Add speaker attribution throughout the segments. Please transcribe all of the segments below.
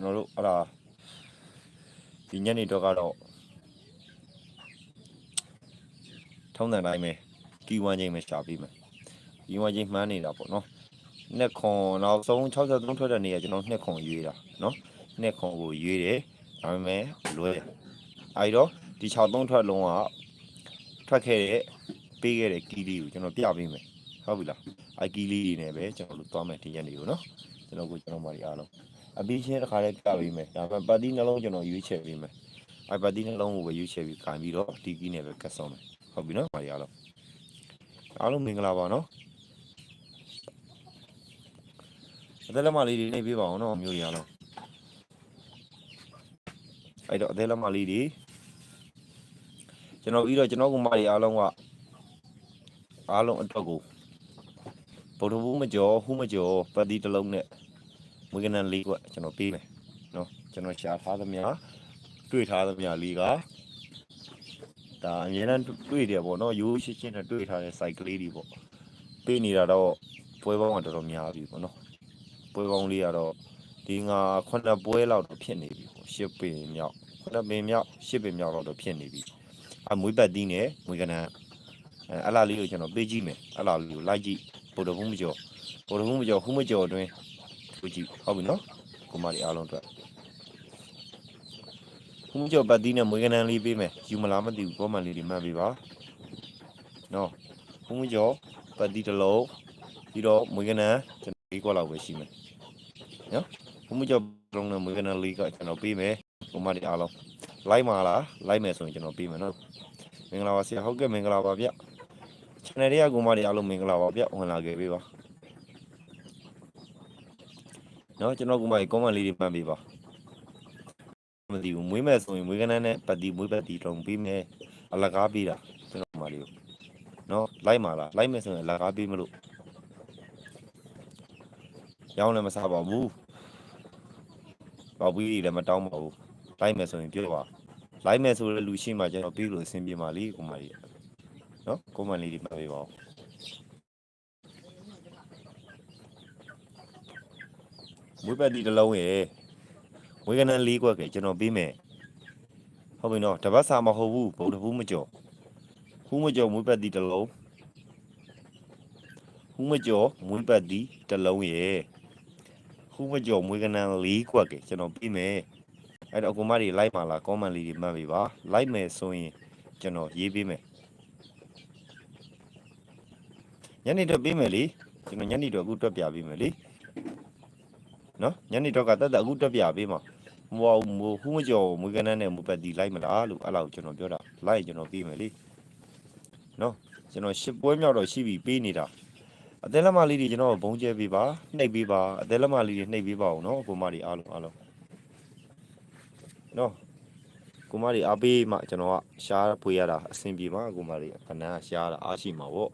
Speaker 1: ကျွန်တော်တို့အဲ့ဒါဒီညနေတော့ကတော့ထုံးတဲ့တိုင်းပဲကီဝမ်ချင်းပဲရှာပြီးမယ်ကီဝမ်ချင်းမှန်းနေတာပေါ့နော်နှစ်ခွန်နောက်ဆုံး63ထွက်တဲ့နေ့ကကျွန်တော်နှစ်ခွန်ရွေးတာနော်နှစ်ခွန်ကိုရွေးတယ်ဒါပေမဲ့လွဲတယ်အဲဒီတော့ဒီ63ထွက်လုံးကထွက်ခဲ့တဲ့ပေးခဲ့တဲ့ကီလီကိုကျွန်တော်ပြပေးမယ်ဟုတ်ပြီလားအကီလီတွေနဲ့ပဲကျွန်တော်တို့သွားမယ်ဒီညနေကိုနော်ကျွန်တော်ကိုကျွန်တော်မတွေအားလုံး အပြီးချင်းတစ်ခါလေးပြပေးမယ်ဒါပေမဲ့ပါတီနှလုံးကျွန်တော်ရွေးချယ်ပေးမယ်အဲပါတီနှလုံးကိုပဲရွေးချယ်ပြီးခံပြီးတော့ဒီကီနဲ့ပဲကတ်ဆောင်မယ်ဟုတ်ပြီနော်မတွေအားလုံးအားလုံးမင်္ဂလာပါနော်အသက်လက်မလေးတွေနေပြပါအောင်နော်မျိုးတွေအားလုံးအဲ့တော့အသက်လက်မလေးတွေကျွန်တော်ပြီးတော့ကျွန်တော်ကမတွေအားလုံးကအားလုံးအတွက်ကိုဗုဒ္ဓဘူးမကျော်ဟူးမကျော်ပတ်တီတစ်လုံးနဲ့ မွေးကနန်လေးကွကျွန်တော်ပေးမယ်နော်ကျွန်တော်ရှာထားသမျှတွေ့ထားသမျှလေးကဒါအများနဲ့တွေ့တယ်ပေါ့နော်ရိုးရှင်းရှင်းနဲ့တွေ့ထားတဲ့ site ကလေးတွေပေါ့ပေးနေတာတော့ပွဲပေါင်းကတော်တော်များပြီပေါ့နော်ပွဲပေါင်းလေးကတော့ဒီငါခုနှစ်ပွဲလောက်တော့ဖြစ်နေပြီပေါ့ရှစ်ပင်မြောက်ခုနှစ်ပင်မြောက်ရှစ်ပင်မြောက်လောက်တော့ဖြစ်နေပြီအမွေးပတ်တီးနဲ့မွေးကနန်အဲအဲ့လားလေးကိုကျွန်တော်ပေးကြည့်မယ်အဲ့လားလေးကိုလိုက်ကြည့်ဗုဒ္ဓဘူးမကျော်ဗုဒ္ဓဘူးမကျော်ဟူးမကျော်အတွင်း ကိုကြည့်ဟုတ်ပြီနော်ကိုမလေးအားလုံးအတွက်ဟူးမကျော်ပတ်တီးနဲ့မွေးကနန်လေးပေးမယ်ယူမလားမသိဘူးကောမန်လေးတွေမှတ်ပေးပါနော်ဟူးမကျော်ပတ်တီးတစ်လုံးပြီးတော့မွေးကနန်ကျွန်တော်လေးခွက်လောက်ပဲရှိမယ်နော်ဟူးမကျော်လုံးနဲ့မွေးကနန်လေးကကျွန်တော်ပေးမယ်ကိုမလေးအားလုံးလိုက်ပါလားလိုက်မယ်ဆိုရင်ကျွန်တော်ပေးမယ်နော်မင်္ဂလာပါဆရာဟုတ်ကဲ့မင်္ဂလာပါဗျ channel တွေကကိုမတွေအားလုံးမင်္ဂလာပါဗျဝင်လာခဲ့ပေးပါ နော်ကျွန်တော်ကိုမတွေ comment လေးတွေမှတ်ပေးပါမသိဘူးမွေးမဲ့ဆိုရင်မွေးကနန်းနဲ့ပတ်တီမွေးပတ်တီတုံပေးမယ်အလကားပေးတာကျွန်တော်ကိုမတွေကိုနော်လိုက်ပါလားလိုက်မယ်ဆိုရင်အလကားပေးမလို့ရောင်းလည်းမစားပါဘူးပေါ့ပြီးလည်းမတောင်းပါဘူးလိုက်မယ်ဆိုရင်ပြောပါလိုက်မယ်ဆိုတဲ့လူရှိမှကျွန်တော်ပြီးလို့အဆင်ပြေပါလိကိုမကြီးနော်ကွန်မန့်လေးတွေမှတ်ပေးပါဦး မွေးပတ်တီတစ်လုံးရယ်မွေးကနန်းလေးခွက်ကကျွန်တော်ပေးမယ်ဟုတ်ပြီနော်တပတ်စာမဟုတ်ဘူးဗုဒ္ဓဘူးမကျော်ဟူးမကျော်မွေးပတ်တီတစ်လုံးဟူးမကျော်မွေးပတ်တီတစ်လုံးရယ်ဟူးမကျော်မွေးကနန်းလေးခွက်ကကျွန်တော်ပေးမယ်အဲ့တော့အကူမတွေလိုက်ပါလားကွန်မန့်လေးတွေမှတ်ပေးပါလိုက်မယ်ဆိုရင်ကျွန်တော်ရေးပေးမယ်ညနေတော့ပေးမယ်လေကျွန်တော်ညနေတော့အခုတွက်ပြပေးမယ်လေ နော်ညနေတော့ကတက်တက်အခုတွက်ပြပေးမှာမဟုတ်ဘူးမဟူးမကျော်မွေးကနန်းနဲ့မပတ်တီလိုက်မလားလို့အဲ့လောက်ကျွန်တော်ပြောတာလိုက်ကျွန်တော်ပေးမယ်လေနော်ကျွန်တော်ရှစ်ပွဲမြောက်တော့ရှိပြီပေးနေတာအသေးလက်မလေးတွေကျွန်တော်ဘုံကျဲပေးပါနှိပ်ပေးပါအသေးလက်မလေးတွေနှိပ်ပေးပါအောင်နော်ကိုမတွေအားလုံးအားလုံးနော်ကိုမတွေအားပေးမှကျွန်တော်ကရှားပွေရတာအဆင်ပြေမှာကိုမတွေခဏရှားတာအားရှိမှာပေါ့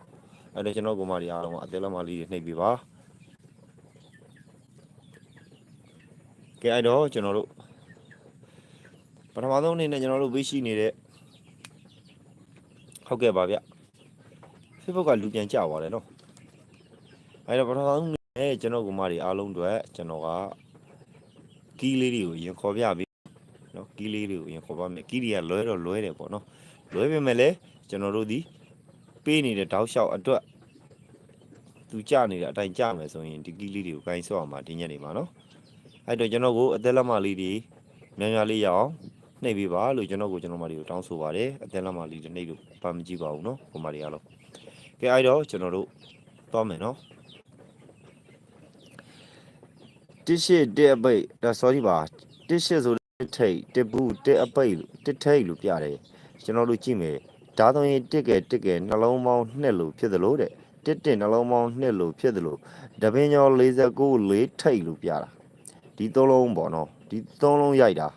Speaker 1: အဲ့ဒါကျွန်တော်ကိုမတွေအားလုံးကအသေးလက်မလေးတွေနှိပ်ပေးပါ ကဲအဲ့တော့ကျွန်တော်တို့ပထမဆုံးအနေနဲ့ကျွန်တော်တို့ဝိရှိနေတဲ့ဟုတ်ကဲ့ပါဗျ Facebook ကလူပြန်ကြသွားတယ်နော်အဲ့တော့ပထမဆုံးနဲ့ကျွန်တော်ကိုမတွေအားလုံးအတွက်ကျွန်တော်ကကီးလေးတွေကိုရင်ခေါ်ပြပေးနော်ကီးလေးတွေကိုရင်ခေါ်ပါမယ်ကီးတွေကလွဲတော့လွဲတယ်ပေါ့နော်လွဲပေမဲ့လည်းကျွန်တော်တို့ဒီပေးနေတဲ့တောက်လျှောက်အတွက်သူကြနေတဲ့အတိုင်းကြမယ်ဆိုရင်ဒီကီးလေးတွေကိုဂိုင်းဆော့အောင်ပါဒီညနေမှာနော် အဲ့တော့ကျွန်တော်ကိုအသက်လက်မလေးတွေများများလေးရအောင်နှိပ်ပေးပါလို့ကျွန်တော်ကိုကျွန်တော်မလေးကိုတောင်းဆိုပါတယ်အသက်လက်မလေးတွေနှိပ်လို့ဘာမကြည့်ပါဘူးနော်ပုံမလေးအားလုံးကဲအဲ့တော့ကျွန်တော်တို့သွားမယ်နော်တစ်ရှိတစ်အပိတ်ဒါ sorry ပါတစ်ရှိဆိုတစ်ထိတ်တစ်ဘူးတစ်အပိတ်လို့တစ်ထိတ်လို့ပြတယ်ကျွန်တော်တို့ကြည့်မယ်ဒါဆိုရင်တစ်ကဲတစ်ကဲနှလုံးပေါင်းနှစ်လို့ဖြစ်သလိုတဲ့တစ်တစ်နှလုံးပေါင်းနှစ်လို့ဖြစ်တယ်လို့တပင်းကျော်49လေးထိတ်လို့ပြတာ ဒီသုံးလုံးပေါ့နော်ဒီသုံးလုံးရိုက်တာ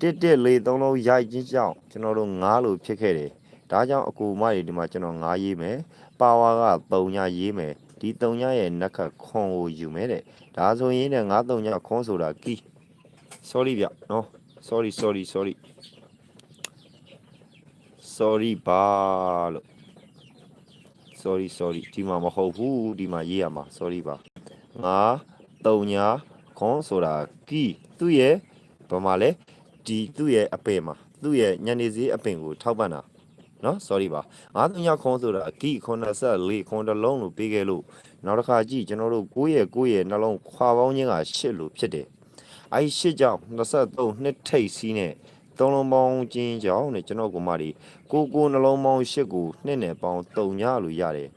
Speaker 1: တစ်တစ်လေးသုံးလုံးရိုက်ချင်းကြောင့်ကျွန်တော်တို့9လို့ဖြစ်ခဲ့တယ်ဒါကြောင့်အကူမတွေဒီမှာကျွန်တော်9ရေးမယ်ပါဝါက3ညရေးမယ်ဒီ3ညရဲ့နက်ခတ်ခွန်ကိုယူမယ်တဲ့ဒါဆိုရင်တဲ့9 3ညခွန်ဆိုတာကီ sorry ဗျနော် sorry sorry sorry sorry ပါလို့ sorry sorry ဒီမှာမဟုတ်ဘူးဒီမှာရေးရမှာ sorry ပါငါတုံညာ ခွန်ဆိုတာကီသူ့ရဲ့ဘာမှလဲဒီသူ့ရဲ့အပင်မှာသူ့ရဲ့ညနေစည်းအပင်ကိုထောက်ပံ့တာနော် sorry ပါ9ညခွန်ဆိုတာအကီ84ခွန်တစ်လုံးလို့ပေးခဲ့လို့နောက်တစ်ခါကြည့်ကျွန်တော်တို့9ရဲ့9ရဲ့နှလုံးခွာပေါင်းခြင်းက8လို့ဖြစ်တယ်အဲဒီ8ကြောင့်23နှစ်ထိပ်စီးနဲ့သုံးလုံးပေါင်းခြင်းကြောင့်နဲ့ကျွန်တော်ကမာဒီကိုကိုနှလုံးပေါင်း8ကိုနှစ်နဲ့ပေါင်း3ညလို့ရတယ်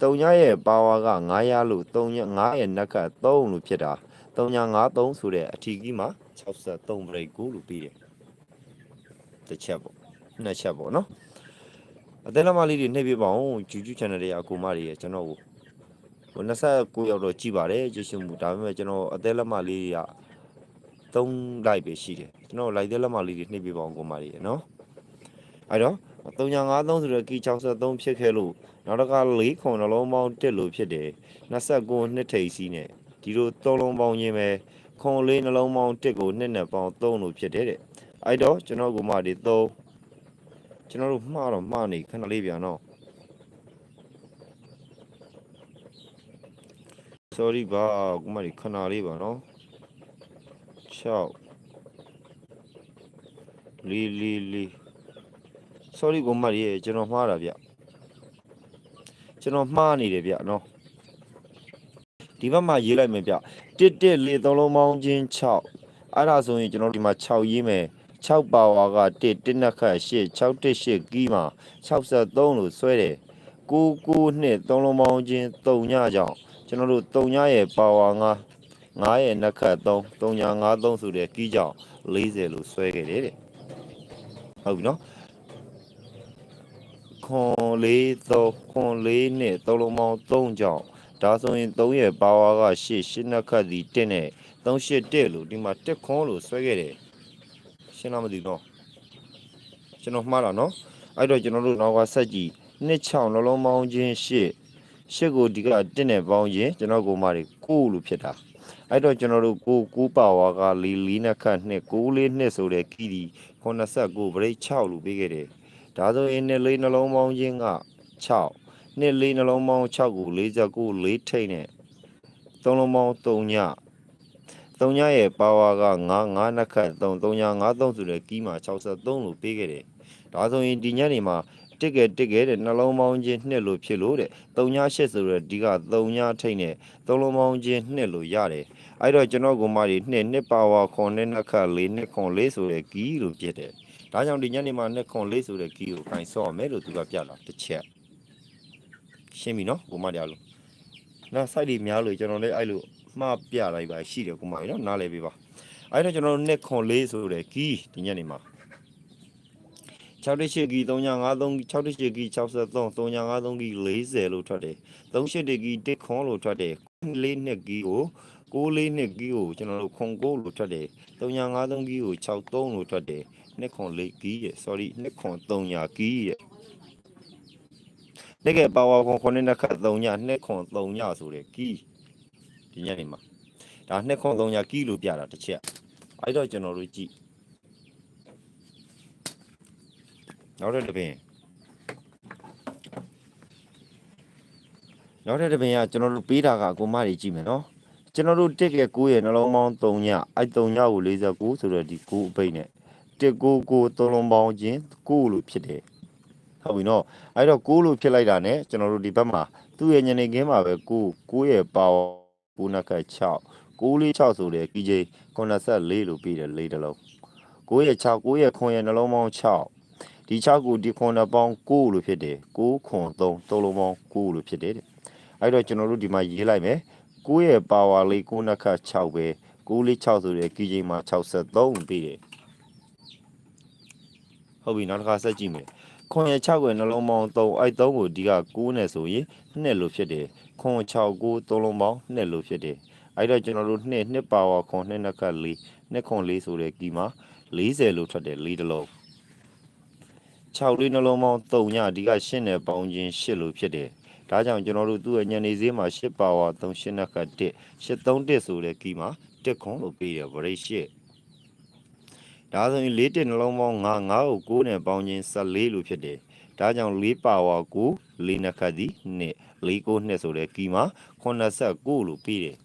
Speaker 1: 3ညရဲ့ပါဝါက900လို့3ည9ရဲ့နက်က3လို့ဖြစ်တာ3ည53ဆိုတဲ့အထီကြီးမှာ63 break ကိုလို့ပြီးတယ်တစ်ချက်ပေါ့နှစ်ချက်ပေါ့နော်အသေးလက်မလေးတွေနှိပ်ပြပါအောင်ဂျူဂျူ channel တွေအကူမတွေရဲ့ကျွန်တော်ကိုဟို29ရောက်တော့ကြည်ပါတယ်ကြည့်ရှုမှုဒါပေမဲ့ကျွန်တော်အသေးလက်မလေးတွေက3 like ပဲရှိတယ်ကျွန်တော် like သေးလက်မလေးတွေနှိပ်ပြပါအောင်ကူမတွေရဲ့နော်အဲ့တော့ 353ဆိုတဲ့ကီ63ဖြစ်ခဲ့လို့နောက်တစ်ခါ4ခွန်နှလုံးပေါင်း1လို့ဖြစ်တယ်29နှစ်ထိပ်စီးနဲ့ဒီလို3လုံးပေါင်းခြင်းပဲခွန်လေးနှလုံးပေါင်း1ကို2နဲ့ပေါင်း3လို့ဖြစ်တယ်တဲ့အဲ့တော့ကျွန်တော်ကူမတွေ3ကျွန်တော်တို့မှားတော့မှားနေခဏလေးပြန်တော့ sorry ပါကူမတွေခဏလေးပါနော်6လီလီလီ sorry ကူမတွေကျွန်တော်မှားတာဗျကျွန်တော်မှားနေတယ်ဗျနော်ဒီဘက်မှာရေးလိုက်မယ်ဗျတစ်တစ်လေးသုံးလုံးပေါင်းချင်း6အဲ့ဒါဆိုရင်ကျွန်တော်ဒီမှာ6ရေးမယ်6ပါဝါက1 1နှစ်ခတ်8 6 1 8ကီးမှာ63လို့ဆွဲတယ်9 9နှစ်သုံးလုံးပေါင်းချင်း3ညကြောင့်ကျွန်တော်တို့3ညရဲ့ပါဝါ9 9ရဲ့နှစ်ခတ်3 3ည53ဆိုတဲ့ကီးကြောင့်40လို့ဆွဲခဲ့တယ်တဲ့ဟုတ်ပြီနော် ခွန်လေး3ခွန်လေးနဲ့သုံးလုံးပေါင်း3ကြောင့်ဒါဆိုရင်3ရဲ့ပါဝါက8 8နှစ်ခတ်ဒီ1နဲ့381လို့ဒီမှာ1ခွန်လို့ဆွဲခဲ့တယ်ရှင်းလားမသိဘူးနော်ကျွန်တော်မှားတာနော်အဲ့တော့ကျွန်တော်တို့နောက်ကဆက်ကြည့်26နှလုံးပေါင်းခြင်း8 8ကိုဒီက1နဲ့ပေါင်းခြင်းကျွန်တော်ကိုမတွေ9လို့ဖြစ်တာအဲ့တော့ကျွန်တော်တို့9 9ပါဝါက4 4နှစ်ခတ်2 9 4နှစ်ဆိုတဲ့ကီဒီ89 break 6လို့ပေးခဲ့တယ် ဒါဆိုရင်နှစ်လေးနှလုံးပေါင်းခြင်းက6နှစ်လေးနှလုံးပေါင်း6ကို49 4ထိတ်နဲ့သုံးလုံးပေါင်း3ည3ညရဲ့ပါဝါက9 9နှစ်ခတ်3 3ည53ဆိုတဲ့ကီးမှာ63လို့ပေးခဲ့တယ်ဒါဆိုရင်ဒီညနေမှာတစ်ကဲတစ်ကဲတဲ့နှလုံးပေါင်းခြင်းနှစ်လို့ဖြစ်လို့တဲ့3ည8ဆိုတဲ့ဒီက3ညထိတ်နဲ့သုံးလုံးပေါင်းခြင်းနှစ်လို့ရတယ်အဲ့တော့ကျွန်တော်ကမာတွေနှစ်နှစ်ပါဝါခွန်နှစ်နှစ်ခတ်4နှစ်ခွန်4ဆိုတဲ့ကီးလို့ဖြစ်တယ် ဒါကြောင့်ဒီညနေမှာနှစ်ခွန်4ဆိုတဲ့ကီးကိုကင်ဆော့ရမယ်လို့သူကပြလာတစ်ချက်ရှင်းပြီနော်ကိုမတရားလို့နောက် site တွေများလို့ကျွန်တော်လည်းအဲ့လိုမှားပြလိုက်ပါရှိတယ်ကိုမကြီးနော်နားလည်ပေးပါအဲ့တော့ကျွန်တော်တို့နှစ်ခွန်4ဆိုတဲ့ကီးဒီညနေမှာ68ကီ353 68ကီ63 353ကီ40လို့ထွက်တယ်38ကီ1ခွန်လို့ထွက်တယ်4နှစ်ကီကို64နှစ်ကီကိုကျွန်တော်တို့ခွန်9လို့ထွက်တယ်353ကီကို63လို့ထွက်တယ် နှစ်ခွန်4ကီရဲ့ sorry နှစ်ခွန်300ကီရဲ့တကယ်ပါဝါခွန်9နှစ်ခတ်3ညနှစ်ခွန်3ညဆိုတဲ့ကီဒီညနေမှာဒါနှစ်ခွန်3ညကီလို့ပြတာတစ်ချက်အဲ့တော့ကျွန်တော်တို့ကြည့်နောက်တဲ့တစ်ပင်နောက်တဲ့တစ်ပင်ကကျွန်တော်တို့ပေးတာကကိုမကြီးကြည့်မယ်နော်ကျွန်တော်တို့တစ်က9ရဲ့နှလုံးပေါင်း3ညအဲ့3ညကို49ဆိုတော့ဒီ9အပိတ်နဲ့ တစ်9 9သုံးလုံးပေါင်းခြင်း9လို့ဖြစ်တယ်ဟုတ်ပြီနော်အဲ့တော့9လို့ဖြစ်လိုက်တာ ਨੇ ကျွန်တော်တို့ဒီဘက်မှာသူ့ရဲ့ညနေခင်းမှာပဲ9 9ရဲ့ပါ9နက်က6 9လေး6ဆိုတဲ့ KJ 94လို့ပြီးတယ်လေးတစ်လုံး9ရဲ့6 9ရဲ့ခွန်ရဲ့နှလုံးပေါင်း6ဒီ6ကိုဒီခွန်နှပေါင်း9လို့ဖြစ်တယ်9ခွန်3သုံးလုံးပေါင်း9လို့ဖြစ်တယ်တဲ့အဲ့တော့ကျွန်တော်တို့ဒီမှာရေးလိုက်မယ်9ရဲ့ပါဝါလေး9နက်က6ပဲ9လေး6ဆိုတဲ့ KJ မှာ63ပြီးတယ် ဟုတ်ပြီနောက်တစ်ခါဆက်ကြည့်မယ်ခွန်ရ6ကိုနှလုံးပေါင်း3အဲ့3ကိုဒီက9နဲ့ဆိုရင်2လို့ဖြစ်တယ်ခွန်6 9 3လုံးပေါင်း2လို့ဖြစ်တယ်အဲ့တော့ကျွန်တော်တို့2 2ပါဝါခွန်2နှစ်ခတ်4 2ခွန်4ဆိုတဲ့ကီမှာ40လို့ထွက်တယ်4တလုံး6လေးနှလုံးပေါင်း3ညဒီက8နဲ့ပေါင်းခြင်း8လို့ဖြစ်တယ်ဒါကြောင့်ကျွန်တော်တို့သူ့ရဲ့ညနေဈေးမှာ8ပါဝါ3 8နှစ်ခတ်1 831ဆိုတဲ့ကီမှာ1ခွန်လို့ပေးတယ်ဗရိတ်8 ဒါဆိုရင်၄တက်နှလုံးပေါင်း9 9ကို9နဲ့ပေါင်းခြင်း14လို့ဖြစ်တယ်။ဒါကြောင့်၄ပါဝါ9 4နှစ်ခတ်သည်နှစ်4 9နှစ်ဆိုတဲ့ကီမှာ89လို့ပြီးတယ်။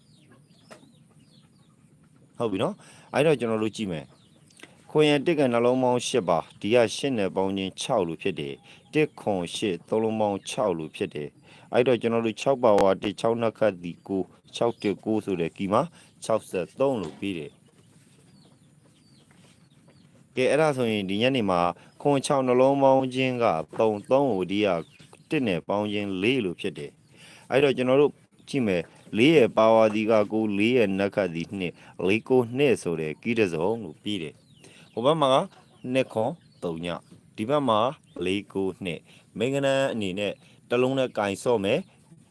Speaker 1: ဟုတ်ပြီနော်။အဲ့တော့ကျွန်တော်တို့ကြည့်မယ်။ခွင်ရတစ်ကနှလုံးပေါင်း၈ပါဒီက၈နဲ့ပေါင်းချင်း6လို့ဖြစ်တယ်တစ်ခွန်၈သုံးလုံးပေါင်း6လို့ဖြစ်တယ်အဲ့တော့ကျွန်တော်တို့6ပါဝါတစ်6နှစ်ခတ်ဒီ9 6တစ်9ဆိုတဲ့ကီမှာ63လို့ပြီးတယ် ကဲအဲ့ဒါဆိုရင်ဒီညနေမှာခွန်6နှလုံးပေါင်းချင်းက3 3ကိုဒီကတစ်နဲ့ပေါင်းချင်း4လို့ဖြစ်တယ်အဲ့တော့ကျွန်တော်တို့ကြည့်မယ်4ရဲ့ပါဝါဒီက9 4ရဲ့နက်ခတ်ဒီ2 4ကို2ဆိုတဲ့ကီးတစ်စုံလို့ပြီးတယ်ဟိုဘက်မှာက2ခွန်3ညဒီဘက်မှာ4ကို2မင်္ဂနန်းအနေနဲ့တစ်လုံးနဲ့ကင်ဆော့မယ်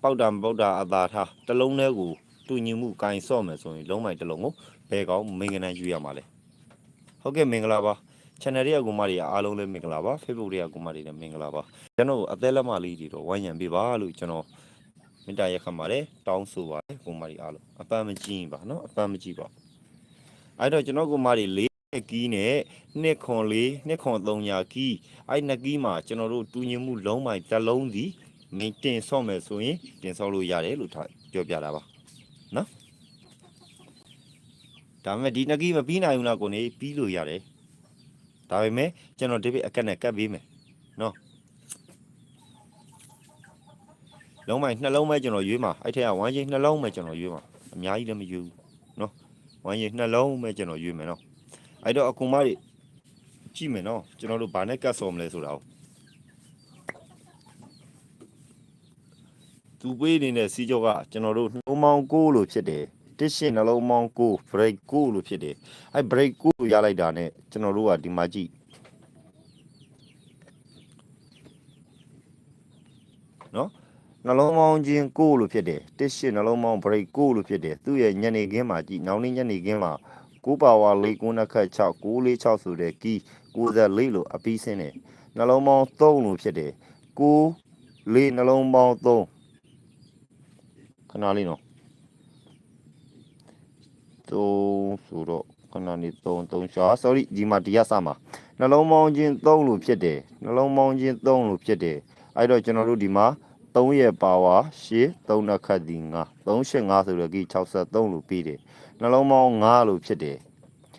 Speaker 1: ပေါက်တာမပေါက်တာအသာထားတစ်လုံးနဲ့ကိုတူညီမှုကင်ဆော့မယ်ဆိုရင်လုံးမိုင်တစ်လုံးကိုဘယ်ကောင်မင်္ဂနန်းယူရမှာလဲ ဟုတ်ကဲ့မင်္ဂလာပါ channel တွေကကူမတွေအားလုံးလည်းမင်္ဂလာပါ Facebook တွေကကူမတွေလည်းမင်္ဂလာပါကျွန်တော်အသက်လက်မလေးတွေတော့ဝိုင်းရံပေးပါလို့ကျွန်တော်မေတ္တာရက်ခတ်ပါတယ်တောင်းဆိုပါတယ်ကူမတွေအားလုံးအပန်းမကြည့်ရင်ပါနော်အပန်းမကြည့်ပါအဲ့တော့ကျွန်တော်ကူမတွေလေးကီးနဲ့နှစ်ခွန်လေးနှစ်ခွန်3ညာကီးအဲ့နှစ်ကီးမှာကျွန်တော်တို့တူညီမှုလုံးမိုင်တစ်လုံးစီမင်းတင်ဆော့မယ်ဆိုရင်တင်ဆော့လို့ရတယ်လို့ထားပြောပြတာပါနော် ဒါပေမဲ့ဒီနှစ်ကီးမပြီးနိုင်ဘူးလားကိုနေပြီးလို့ရတယ်ဒါပေမဲ့ကျွန်တော်ဒီဘက်အကက်နဲ့ကတ်ပေးမယ်နော်လုံးမိုင်နှလုံးပဲကျွန်တော်ရွေးမှာအဲ့ထက်ကဝမ်းချင်းနှလုံးပဲကျွန်တော်ရွေးမှာအများကြီးလည်းမရွေးဘူးနော်ဝမ်းချင်းနှလုံးပဲကျွန်တော်ရွေးမယ်နော်အဲ့တော့အကူမတွေကြည့်မယ်နော်ကျွန်တော်တို့ဘာနဲ့ကတ်ဆော်မလဲဆိုတာကိုသူပေးနေတဲ့စီကြောကကျွန်တော်တို့နှလုံးပေါင်း6လို့ဖြစ်တယ် တစ်ရှင်းနှလုံးပေါင်း6 break 6လို့ဖြစ်တယ်အဲ break ကိုရလိုက်တာနဲ့ကျွန်တော်တို့ကဒီမှာကြည့်နော်နှလုံးပေါင်းချင်းကိုလို့ဖြစ်တယ်တစ်ရှစ်နှလုံးပေါင်း break ကိုလို့ဖြစ်တယ်သူ့ရဲ့ညနေခင်းမှာကြည့်နောက်နေ့ညနေခင်းမှာကိုပါဝါလေးကိုနှစ်ခတ်6 946ဆိုတဲ့ကီး94လို့အပြီးစင်းတယ်နှလုံးပေါင်း3လို့ဖြစ်တယ်9 4နှလုံးပေါင်း3ခဏလေးနော် 3ဆိုတော့ခဏနေ3 3ရှာ sorry ဒီမှာဒီရစမှာနှလုံးပေါင်းချင်း3လို့ဖြစ်တယ်နှလုံးပေါင်းချင်း3လို့ဖြစ်တယ်အဲ့တော့ကျွန်တော်တို့ဒီမှာ3ရဲ့ပါဝါ8 3နှစ်ခတ်ဒီ9 3 8 5ဆိုတော့ဒီ63လို့ပြီးတယ်နှလုံးပေါင်း9လို့ဖြစ်တယ်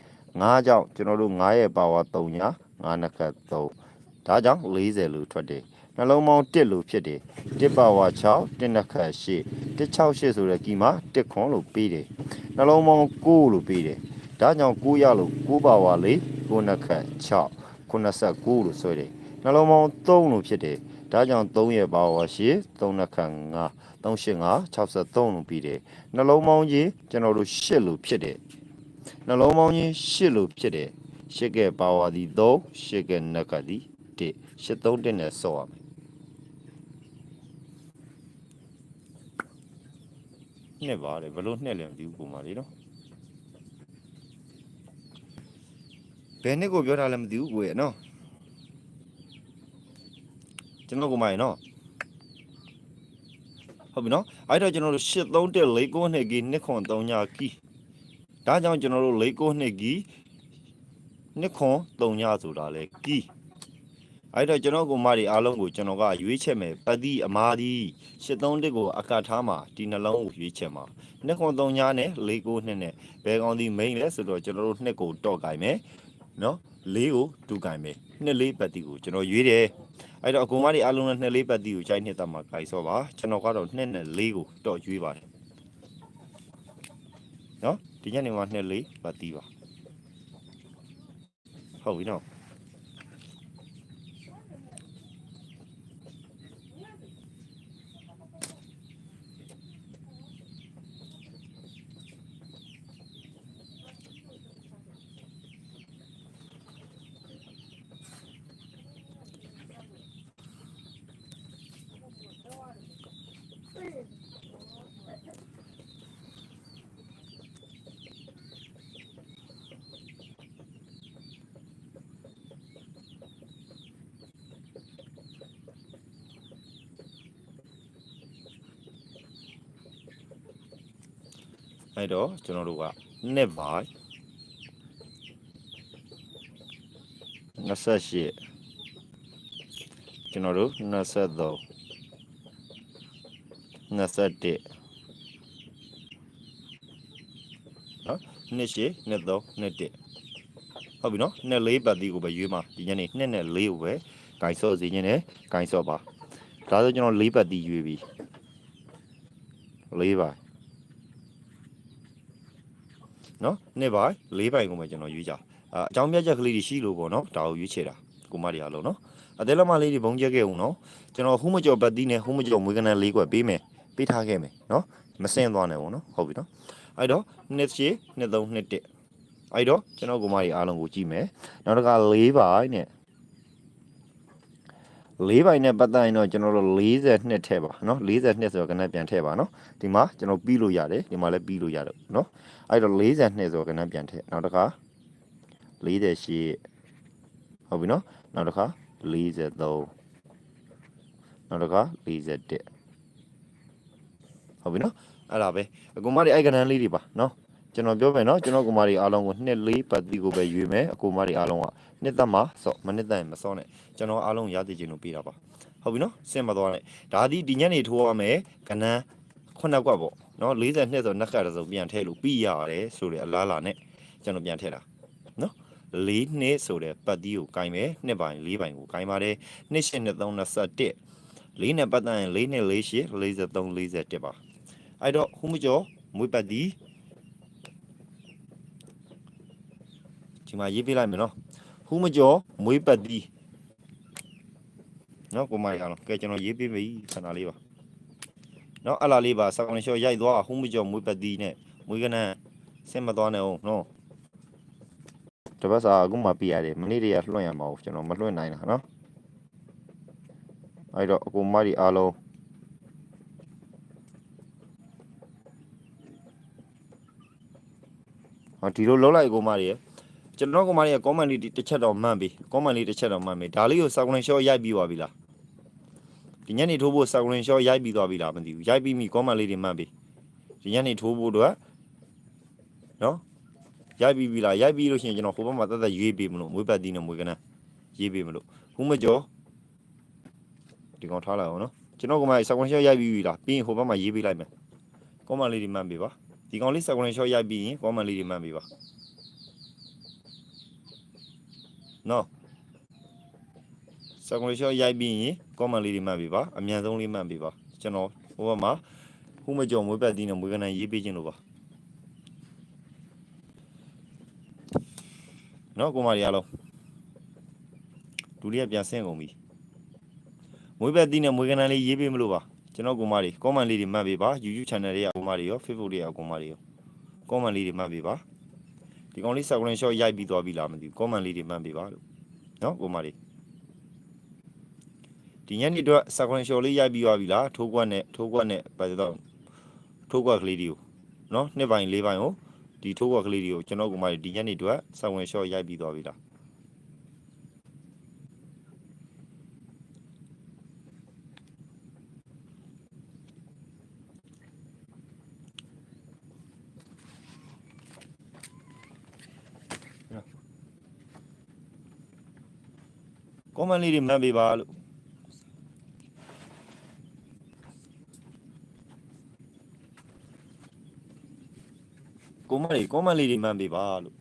Speaker 1: 9ကြောင့်ကျွန်တော်တို့9ရဲ့ပါဝါ3ညာ9နှစ်ခတ်3ဒါကြောင့်40လို့ထွက်တယ် နှလုံးပေါင်း1လို့ဖြစ်တယ်1ပါဝါ6 1နှစ်ခတ်8 168ဆိုတဲ့ကီမှာ1ခွန်လို့ပြီးတယ်နှလုံးပေါင်း9လို့ပြီးတယ်ဒါကြောင့်9ရလို့9ပါဝါလေး9နှစ်ခတ်6 89လို့ဆွဲတယ်နှလုံးပေါင်း3လို့ဖြစ်တယ်ဒါကြောင့်3ရဲ့ပါဝါရှိ3နှစ်ခတ်5 385 63လို့ပြီးတယ်နှလုံးပေါင်းကြီးကျွန်တော်တို့8လို့ဖြစ်တယ်နှလုံးပေါင်းကြီး8လို့ဖြစ်တယ်8ကဲပါဝါဒီ3 8ကဲနက်ကဒီ1 83တက်နဲ့ဆော့ရမယ် နှစ်ပါတယ်ဘလို့နှစ်လဲမသိဘူးပုံပါလေနော်ဘယ်နှစ်ကိုပြောတာလဲမသိဘူးကိုရဲ့နော်ကျွန်တော်ကမိုင်းနော်ဟုတ်ပြီနော်အဲ့တော့ကျွန်တော်တို့83တက်၄ကိုနှစ်ကီနှစ်ခွန်3ညာကီဒါကြောင့်ကျွန်တော်တို့၄ကိုနှစ်ကီနှစ်ခွန်3ညာဆိုတာလေကီ အဲ့တော့ကျွန်တော်ကိုမတွေအားလုံးကိုကျွန်တော်ကရွေးချက်မယ်ပတိအမာဒီ73တက်ကိုအကထားမှာဒီနှလုံးကိုရွေးချက်မှာနှစ်ခွန်3ညာနဲ့၄ကိုနှစ်နဲ့ဘယ်ကောင်းဒီ main လဲဆိုတော့ကျွန်တော်တို့နှစ်ကိုတော့ကင်မယ်နော်လေးကိုတူကင်မယ်နှစ်လေးပတ်တီကိုကျွန်တော်ရွေးတယ်အဲ့တော့အကူမတွေအားလုံးနဲ့နှစ်လေးပတ်တီကိုကြိုက်နှစ်သက်မှာကြိုက်စောပါကျွန်တော်ကတော့နှစ်နဲ့လေးကိုတော့ရွေးပါတယ်နော်ဒီညနေမှာနှစ်လေးပတ်တီပါဟုတ်ပြီနော် အဲ့တော့ကျွန်တော်တို့ကနှစ်ပါ28ကျွန်တော်တို့23 21နော်နှစ်ရှိနှစ်သုံးနှစ်တစ်ဟုတ်ပြီနော်နှစ်လေးပတ်တီကိုပဲရွေးမှာဒီညနေနှစ်နဲ့လေးကိုပဲဂိုင်ဆော့စီခြင်းနဲ့ဂိုင်ဆော့ပါဒါဆိုကျွန်တော်လေးပတ်တီရွေးပြီလေးပါ နော်နှစ်ပါလေးပိုင်ကိုပဲကျွန်တော်ရွေးကြအာအကြောင်းပြချက်ကလေးတွေရှိလို့ပေါ့နော်ဒါကိုရွေးချယ်တာကိုမတွေအားလုံးနော်အသေးလက်မလေးတွေဘုံချက်ခဲ့အောင်နော်ကျွန်တော်ဟူးမကျော်ပတ်တီနဲ့ဟူးမကျော်မွေးကနန်းလေးကွက်ပေးမယ်ပေးထားခဲ့မယ်နော်မစင်သွားနဲ့ပေါ့နော်ဟုတ်ပြီနော်အဲ့တော့နှစ်ရှိနှစ်သုံးနှစ်တစ်အဲ့တော့ကျွန်တော်ကိုမတွေအားလုံးကိုကြည့်မယ်နောက်တစ်ခါ၄ပါးနဲ့၄ပိုင်းနဲ့ပတ်သက်ရင်တော့ကျွန်တော်တို့42ထည့်ပါเนาะ42ဆိုတော့ကနက်ပြန်ထည့်ပါเนาะဒီမှာကျွန်တော်ပြီးလို့ရတယ်ဒီမှာလည်းပြီးလို့ရတယ်เนาะ အဲ့တော့42ဆိုကဏ္ဍပြန်ထည့်နောက်တစ်ခါ48ဟုတ်ပြီနော်နောက်တစ်ခါ43နောက်တစ်ခါ41ဟုတ်ပြီနော်အဲ့ဒါပဲအကူမတွေအဲ့ကဏ္ဍလေးတွေပါနော်ကျွန်တော်ပြောမယ်နော်ကျွန်တော်ကုမာရီအားလုံးကိုနှစ်လေးပတ်တိကိုပဲယူမယ်အကူမာရီအားလုံးကနှစ်သက်မှာစော့မနှစ်သက်ရင်မစော့နဲ့ကျွန်တော်အားလုံးရသိချင်လို့ပြတာပါဟုတ်ပြီနော်ဆင်မသွားနဲ့ဒါသည်ဒီညနေထိုးရမယ်ကဏ္ဍ ခုနှစ်ကွက်ပေါ့နော်40နှစ်ဆိုနှစ်ကတစုံပြန်ထည့်လို့ပြီးရတယ်ဆိုတဲ့အလားလာနဲ့ကျွန်တော်ပြန်ထည့်တာနော်၄နှစ်ဆိုတဲ့ပတ်တီးကိုကင်မယ်နှစ်ပိုင်း၄ပိုင်းကိုကင်ပါတယ်နှစ်ရှစ်နှစ်သုံးနှစ်ဆက်တက်၄နှစ်ပတ်တန်၄နှစ်၄ရှစ်43 41ပါအဲ့တော့ဟူမကျော်မွေးပတ်တီးဒီမှာရေးပေးလိုက်မယ်နော်ဟူမကျော်မွေးပတ်တီးနော်ကိုမရအောင်ကဲကျွန်တော်ရေးပေးပြီခဏလေးပါ နော်အလားလေးပါစောင်းရှော့ရိုက်သွားဟူးမကျော်မွေးပတ်တိနဲ့မွေးကနန်းဆင်မသွားနဲ့အောင်နော်တပတ်စာအခုမှပြရတယ်မနေ့တည်းကလွှင့်ရမှာကိုကျွန်တော်မလွှင့်နိုင်တာနော်အဲ့တော့အကူမရီအားလုံးဟောဒီလိုလုံးလိုက်အကူမရီရကျွန်တော်ကမရီက comment လေးတစ်ချက်တော့မှန်ပြီ comment လေးတစ်ချက်တော့မှန်ပြီဒါလေးကို circle shot ရိုက်ပြီးသွားပြီလား ဒီညနေထိုးဖို့ circle shot ရိုက်ပြီးသွားပြီလားမသိဘူးရိုက်ပြီးပြီ comment လေးတွေမှန်ပြီဒီညနေထိုးဖို့တော့နော်ရိုက်ပြီးပြီလားရိုက်ပြီးလို့ရှိရင်ကျွန်တော်ဟိုဘက်မှာတက်တက်ရွေးပေးမလို့မွေးပတ်သီးနဲ့မွေးကနန်းရေးပေးမလို့ခုမကျော်ဒီကောင်ထားလိုက်အောင်နော်ကျွန်တော်ကမှ circle shot ရိုက်ပြီးပြီလားပြီးရင်ဟိုဘက်မှာရေးပေးလိုက်မယ် comment လေးတွေမှန်ပြီပါဒီကောင်လေး circle shot ရိုက်ပြီးရင် comment လေးတွေမှန်ပြီပါနော် circle shot ရိုက်ပြီးရင် comment လေးတွေမှတ်ပြီပါအမြန်ဆုံးလေးမှတ်ပြီပါကျွန်တော်ဟိုဘက်မှာခုမကြော်မွေးပတ်သီးနဲ့မွေးကနန်းရေးပေးခြင်းလို့ပါနော်ကိုမရီအားလုံးဒူလေးကပြန်ဆင်းကုန်ပြီမွေးပတ်သီးနဲ့မွေးကနန်းလေးရေးပေးမလို့ပါကျွန်တော်ကိုမရီ comment လေးတွေမှတ်ပေးပါ YouTube channel တွေကကိုမရီရော Facebook တွေကကိုမရီရော comment လေးတွေမှတ်ပေးပါဒီကောင်လေး circle shot ရိုက်ပြီးသွားပြီလားမသိဘူး comment လေးတွေမှတ်ပေးပါလို့နော်ကိုမရီ ဒီညနေတော့ circle shot လေးရိုက်ပြီးသွားပြီလားထိုးကွက်နဲ့ထိုးကွက်နဲ့ဘာလို့တော့ထိုးကွက်ကလေးတွေကိုနော်နှစ်ပိုင်းလေးပိုင်းကိုဒီထိုးကွက်ကလေးတွေကိုကျွန်တော်ကမှဒီညနေတော့ circle shot ရိုက်ပြီးသွားပြီလားကွန်မန့်လေးတွေမှတ်ပေးပါလို့ ကိုမန့်လေးကွန်မန့်လေးတွေမှတ်ပေးပါလို့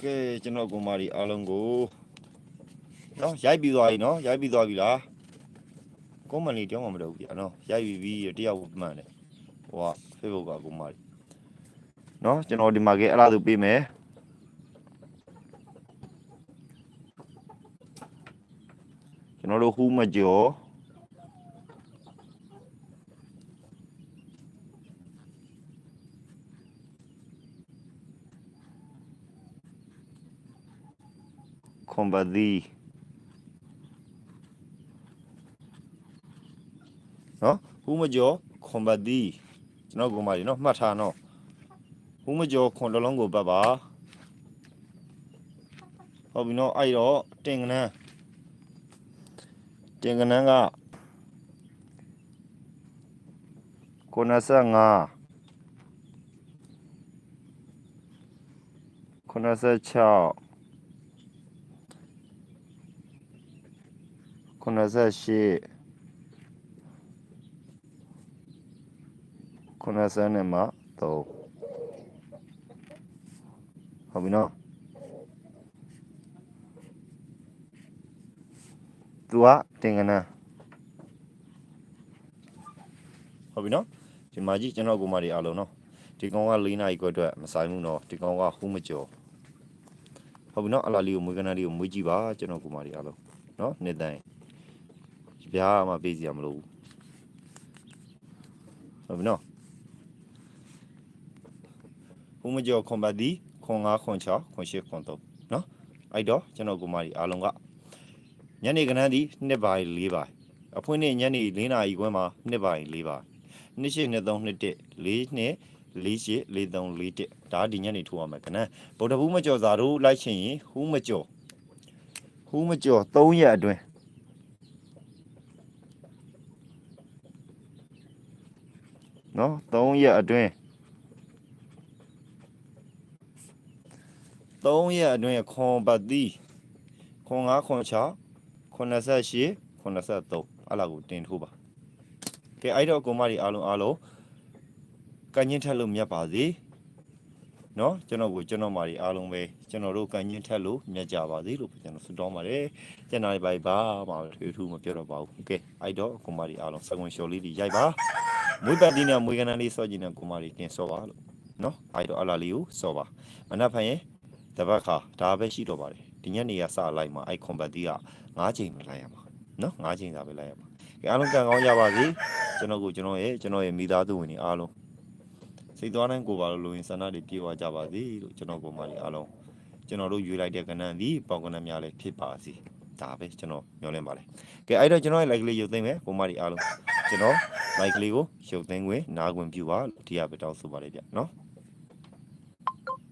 Speaker 1: ကဲကျွန်တော်ကိုမရီအားလုံးကိုနော်ရိုက်ပြီးသွားပြီနော်ရိုက်ပြီးသွားပြီလားကွန်မန့်လေးတောင်းမှမလုပ်ဘူးပြနော်ရိုက်ပြီးပြီးတယောက်မှန်တယ်ဟိုက Facebook ကကိုမရီနော်ကျွန်တော်ဒီမှာကဲအဲ့လားသူပေးမယ်ကျွန်တော်တို့ ဟူးမကျော်ခွန်ပဒီနော်ဟူးမကျော်ခွန်ပဒီကျွန်တော်ကိုမရီနော်မှတ်ထားနော်ဟူးမကျော်ခွန်တလုံးကိုပတ်ပါဟုတ်ပြီနော်အဲ့တော့တင်ကနန်း တင်ကနန်းက95 96 98 90နဲ့မှ3ဟုတ်ပြီနော် သူကတင်ကနန်းဟုတ်ပြီနော်ဒီမှာကြည့်ကျွန်တော်ကိုမတွေအားလုံးနော်ဒီကောင်က၄နာရီခွဲအတွက်မဆိုင်ဘူးနော်ဒီကောင်ကဟူးမကျော်ဟုတ်ပြီနော်အလားလေးကိုမွေးကနန်းလေးကိုမွေးကြည့်ပါကျွန်တော်ကိုမတွေအားလုံးနော်နေတိုင်းဗျာမှပေးစီရမလို့ဟုတ်ပြီနော်ဟူးမကျော်ခွန်ပတ်ဒီခွန်5ခွန်6ခွန်8ခွန်3နော်အဲ့တော့ကျွန်တော်ကိုမတွေအားလုံးက ညနေကနန်းဒီ2ပါး4ပါးအဖွင့်နေ့ညနေ4နာရီခွဲမှာ2ပါး4ပါး2ရှိ2 3 2 1 4နှစ်လေးရှိလေးသုံးလေးတစ်ဒါဒီညနေထိုးရမယ်ခဏဗုဒ္ဓဘူးမကျော်စာတို့လိုက်ချင်ရင်ဟူးမကျော်ဟူးမကျော်3ရက်အတွင်းနော်3ရက်အတွင်း3ရက်အတွင်းခွန်ပတ်တိခွန်5ခွန်6 88 83အဲ့လာကိုတင်ထိုးပါကဲအဲ့တော့ကိုမကြီးအားလုံးအားလုံးကညင်းထက်လို့မြတ်ပါစေနော်ကျွန်တော်ကိုကျွန်တော်မာကြီးအားလုံးပဲကျွန်တော်တို့ကညင်းထက်လို့မြတ်ကြပါစေလို့ကျွန်တော်ဆုတောင်းပါတယ်ကျွန်တော်ဘိုင်ပါမှာထွေထူးမပြောတော့ပါဘူးကဲအဲ့တော့ကိုမကြီးအားလုံးစကွန်ရှော်လေးတွေရိုက်ပါမွေးပတ်ဒီနဲ့မွေးကနန်းလေးစောကြည့်နေကိုမကြီးတင်စောပါလို့နော်အဲ့တော့အလားလေးကိုစောပါမနက်ဖြန်ရင်တပတ်ခါဒါပဲရှိတော့ပါတယ် ဒီညနေကစလိုက်မှာအဲ့ခွန်ပတ်တီးက9ချိန်ပဲလိုက်ရမှာနော်9ချိန်သာပဲလိုက်ရမှာကဲအားလုံးကံကောင်းကြပါစေကျွန်တော်ကိုကျွန်တော်ရဲ့ကျွန်တော်ရဲ့မိသားစုဝင်တွေအားလုံးစိတ်သွားတိုင်းကိုပါလို့လို့ရင်ဆန္ဒတွေပြေဝကြပါစေလို့ကျွန်တော်ကိုမလေးအားလုံးကျွန်တော်တို့ယူလိုက်တဲ့ကဏ္ဍဒီပေါကဏ္ဍများလည်းဖြစ်ပါစေဒါပဲကျွန်တော်ညွှန်လင်းပါလေကဲအဲ့တော့ကျွန်တော်ရဲ့ like လေးရုပ်သိမ်းမယ်ကိုမလေးအားလုံးကျွန်တော် like လေးကိုရုပ်သိမ်းခွင့်နားခွင့်ပြုပါလို့ဒီကပဲတောင်းဆိုပါလေဗျနော်